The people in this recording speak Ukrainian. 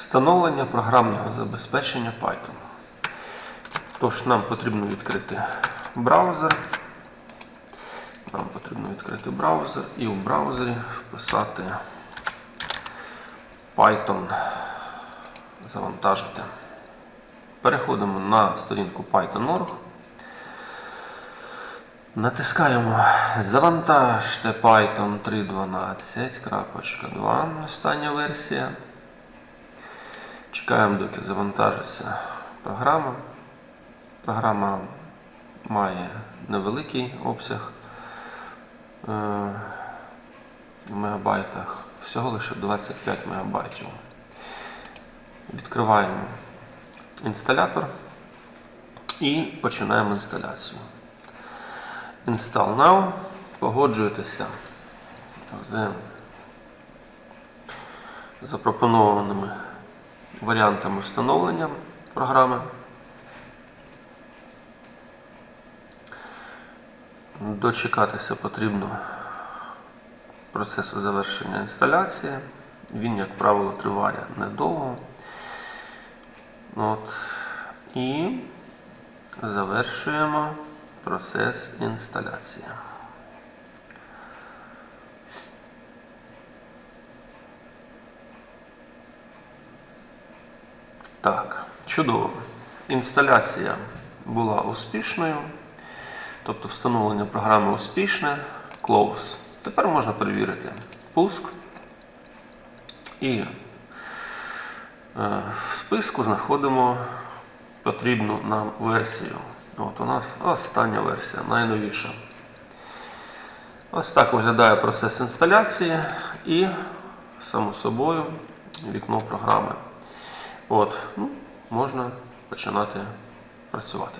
Встановлення програмного забезпечення Python. Тож нам потрібно відкрити браузер. Нам потрібно відкрити браузер і у браузері вписати Python. Завантажити. Переходимо на сторінку Python.org. Натискаємо Завантажте Python 3.12.2. Остання версія. Чекаємо, доки завантажиться програма. Програма має невеликий обсяг е, в мегабайтах, всього лише 25 мегабайтів. Відкриваємо інсталятор і починаємо інсталяцію. Install Now. Погоджуєтеся з запропонованими варіантами встановлення програми. Дочекатися потрібно процесу завершення інсталяції. Він, як правило, триває недовго. От. І завершуємо процес інсталяції. Так, чудово. Інсталяція була успішною, тобто встановлення програми успішне. Close. Тепер можна перевірити пуск. І е, в списку знаходимо потрібну нам версію. От у нас остання версія, найновіша. Ось так виглядає процес інсталяції і, само собою, вікно програми. От, ну, можна починати працювати.